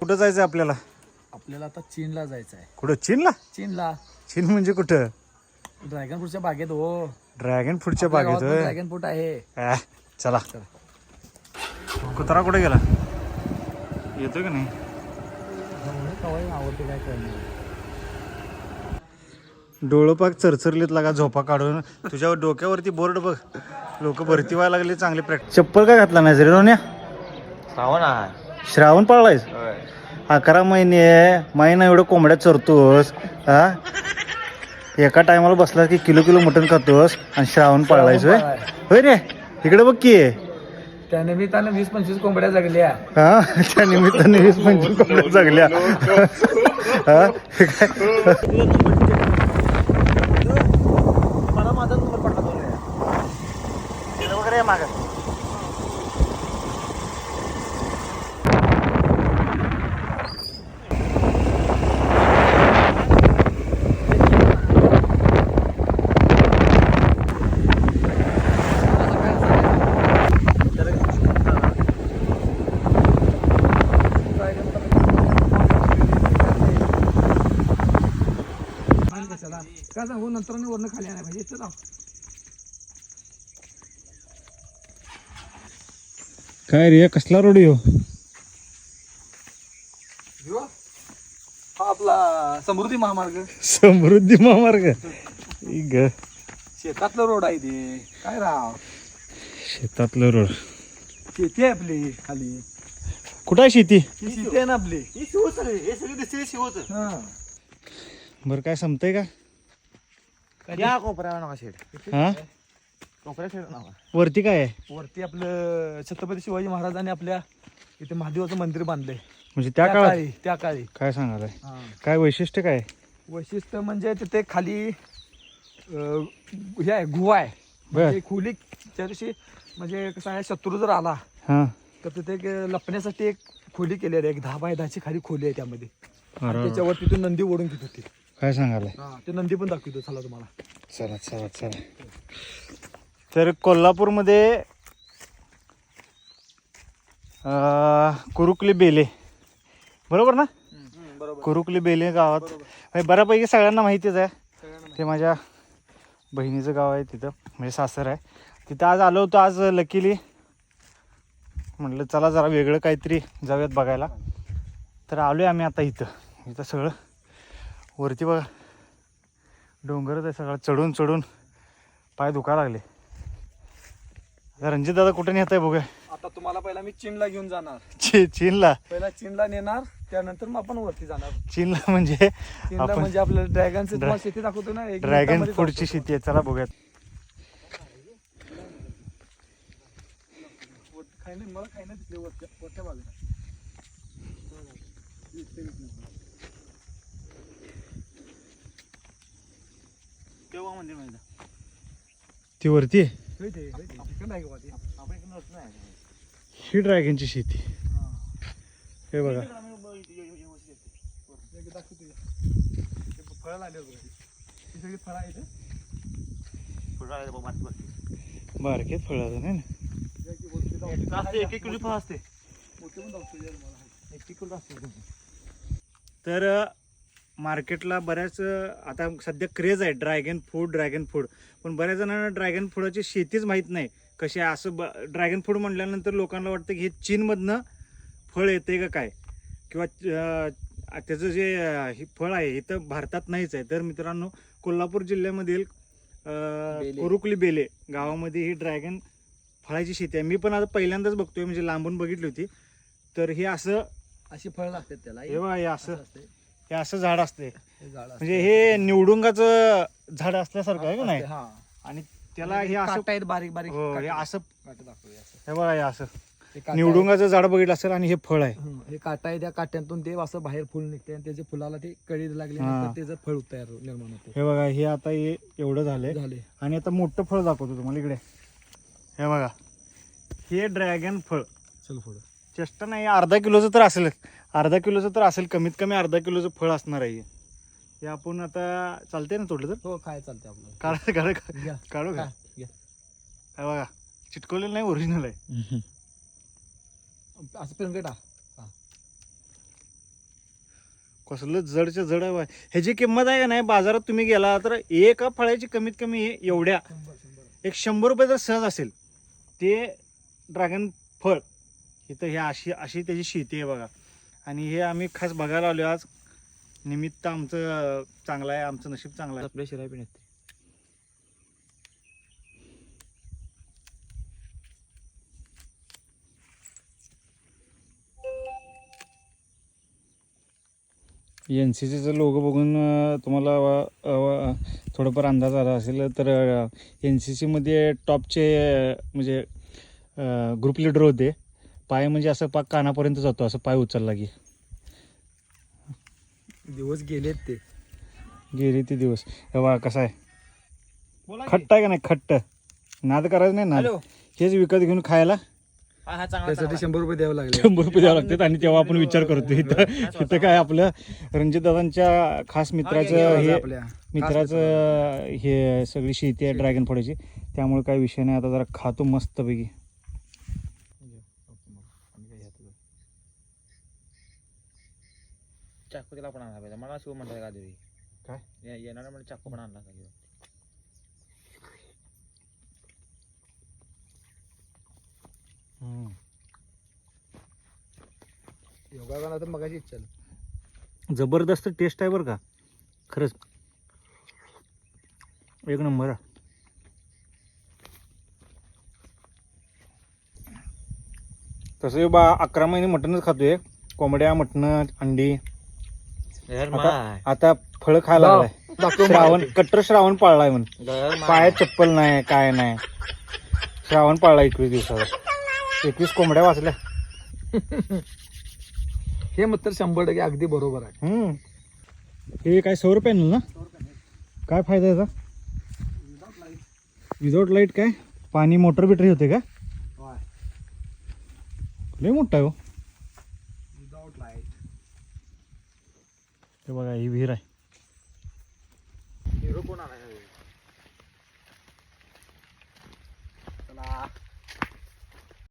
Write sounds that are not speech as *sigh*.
कुठं जायचं आपल्याला? आपल्याला आता चीनला जायचं आहे कुठं? चीनला? चीनला. चीन म्हणजे कुठं? ड्रॅगन फ्रूटच्या बागेत हो. ड्रॅगन फ्रूटच्या बागेत होय. ड्रॅगन फ्रूट आहे. चला. कुत्रा कुठे गेला? येतो की नाही? आवडते काय पाक चरचरलीत लागा झोपा काढून. तुझ्या डोक्यावरती बोर्ड बघ. लोक भरती व्हायला लागले चांगले प्रॅक्टिस चप्पल काय घातला नाही रे रोन्या? श्रावण आहे श्रावण पाळलायस? अकरा महिने महिना एवढं कोंबड्या चरतोस हा? एका टायमाला बसला की किलो किलो मटण खातोस आणि श्रावण पाळलायस होय? होय रे? इकडे बघ की. त्या निमित्तानं वीस पंचवीस कोंबड्या जगल्या. हा? त्या निमित्ताने वीस पंचवीस कोंबड्या जगल्या. हा? *laughs* कशाला काय सांगू? नंतर वरण खाली आणाय पाहिजे. चला काय रे कसला रोड हा आपला समृद्धी महामार्ग. समृद्धी महामार्ग? ई ग. शेतातलं रोड आहे ते. काय राव? शेतातलं रोड शेती आहे आपली खाली. कुठं आहे शेती? ही शेती आहे ना आपली. हे शिवच रे. हे सगळे दिसते शिवच. हा. बरं काय संपतंय का? या कोपऱ्यावर नका शेड हा? कोपऱ्या शेड नका. वरती काय आहे? वरती आपलं छत्रपती शिवाजी महाराजांनी आपल्या इथे महादेवाचं मंदिर बांधलंय. म्हणजे त्या काळात? काळी त्या काळी. काय सांगालाय हा. काय वैशिष्ट्य काय? वैशिष्ट्य म्हणजे तिथे खाली अं, हे आहे गुहा आहे. बर. म्हणजे खोली त्या दिवशी म्हणजे कसं आहे शत्रू जर आला हा. तर तिथे एक लपण्यासाठी एक खोली केलेली आहे. एक दहा बाय दहाची खाली खोली आहे त्यामध्ये. आणि अरे त्याच्यावर तिथून नंदी ओढून घेत होती. काय सांगालाय हा ते नंदी पण दाखवतो चला तुम्हाला. चला चला चला. तर कोल्हापूरमध्ये अं, कुरुकली बेले. बरोबर ना? बरोबर. कुरुकली बेले गावात. म्हणजे बऱ्यापैकी सगळ्यांना माहितीच आहे. ते माझ्या बहिणीचं गाव आहे तिथं म्हणजे सासर आहे. तिथं आज आलो होतो आज लकीली. म्हटलं चला जरा वेगळं काहीतरी जाऊयात बघायला. तर आलो आहे आम्ही आता इथं. इथं सगळं वरती बघा डोंगरच आहे सगळं चढून चढून पाय दुखा लागले रणजित दादा कुठे नेत आहे बघूया आता तुम्हाला पहिला मी चीनला घेऊन जाणार ची चीनला पहिला चीनला नेणार त्यानंतर मग आपण वरती जाणार चीनला म्हणजे चीनला आपण म्हणजे आपल्याला ड्रॅगनचं ड्रॅ- तुम्हाला शेती दाखवतो ना एक ड्रॅगन मिनिटामध्ये फ्रूटची दाखवतो. शेती आहे चला बघूयात मला खायला दिसले वरच्या वरच्या बाजूला इथे. तेव्हा मंदिर माहिती ती वरती? आहे नाही ही ड्रॅगनची शेती. हा. बघा. फळं लागले ही सगळी फळं आहेत हं. बारकेत फळ आहे ना? एक एक किलो फळ असते. एक एक किलो असते. तर मार्केटला बऱ्याच आता सध्या क्रेज आहे ड्रॅगन फ्रूट ड्रॅगन फ्रूट. पण बऱ्याच जणांना ड्रॅगन फ्रूटची शेतीच माहीत नाही. कशी आहे असं ब ड्रॅगन फ्रूट म्हटल्यानंतर लोकांना वाटतं की हे चीनमधनं फळ येते का काय? किंवा त्याचं जे हे फळ आहे हे तर भारतात नाहीच आहे. तर मित्रांनो कोल्हापूर जिल्ह्यामधील. कुरुकली बेले गावामध्ये ही ड्रॅगन फळाची शेती आहे. मी पण आता पहिल्यांदाच बघतोय म्हणजे लांबून बघितली होती. तर हे असं अशी फळं लागतात त्याला. हे हे असं असते हे असं झाड असते. म्हणजे हे निवडुंगाचं झाड असल्यासारखं आहे का नाही? आणि त्याला हे असं काटा आहेत बारीक बारीक हो. असं. हे बघा हे असं. निवडुंगाचं झाड बघितलं असेल आणि हे फळ आहे. हं, काटा आहे त्या काट्यातून ते असं बाहेर फुल निघते आणि त्याच्या फुलाला ते कळी लागली त्याचं फळ तयार निर्माण होते. हे बघा हे आता हे एवढं झालंय. झाले आणि आता मोठं फळ दाखवतो तुम्हाला इकडे. हे बघा हे ड्रॅगन फळ. चल पुढं चेष्टा नाही अर्धा किलोचं तर असेल अर्धा किलोचं तर असेल कमीत कमी अर्धा किलोचं फळ असणार आहे हे. आपण आता चालते ना तोडलं तर? हो काय चालते आपलं? काढ काढ घ्या. काढू का? खा, घ्या. हे बघा चिटकवलेलं नाही ओरिजिनल आहे. असं टाक. कसलं जडच्या जड आहे बा. ह्याची किंमत आहे का नाही बाजारात तुम्ही गेला तर एका फळाची कमीत कमी एवढ्या. एक शंभर रुपये जर सहज असेल ते ड्रॅगन फळ इथं हे अशी अशी त्याची शेती आहे बघा. आणि हे आम्ही खास बघायला आलो आज. निमित्त आमचं चांगलं आहे आमचं नशीब चांगलं आहे. आपल्या शिराय पण येते. एन सी सीचं लोगो बघून तुम्हाला थोडंफार अंदाज आला असेल तर एन सी सीमध्ये टॉपचे म्हणजे ग्रुप लिडर होते. पाय म्हणजे असं पाक कानापर्यंत जातो असं पाय उचलला की. दिवस गेलेत ते. गेली ते दिवस. हे बघा कसं आहे. खट्ट आहे का नाही? खट्ट. नाद करायचं नाही नाद. हेच विकत घेऊन खायला. चांगला त्यासाठी. शंभर रुपये द्यावं लागले. शंभर रुपये द्यावं लागतात आणि तेव्हा आपण विचार करतो. इथं इथं काय आपलं रणजितदादांच्या खास मित्राचं हे आपल्या. मित्राचं हे सगळी शेती आहे ड्रॅगन फळाची. त्यामुळे काही विषय नाही. आता जरा खातो मस्तपैकी. चाकू तिला पण आणला पाहिजे. मला शिव म्हणतात का देवी काय? ये- येणारा म्हणजे चाकू पण आणला पाहिजे. योगा करणार तर इच्छा जबरदस्त टेस्ट आहे बरं का. खरंच. एक नंबर. आहे तसं बा अकरा महिने मटनच खातोय. कोंबड्या मटण अंडी. आता आता फळं खायला. लागलाय. श्रावण कट्टर श्रावण पाळलाय म्हण. पायात चप्पल नाही काय नाही. श्रावण पाळला एकवीस दिवसाचा एकवीस कोंबड्या वाचल्या. हे मात्र शंभर टक्के अगदी बरोबर आहे. हम्म. हे काय सौर पॅनल ना? काय फायदा याचा? विदाउट लाइट काय? पाणी मोटर बिटर होते का? लय मोठा आहे हो विदाउट लाइट हे बघा ही विहीर आहे. हिरो कोण आलाय चला.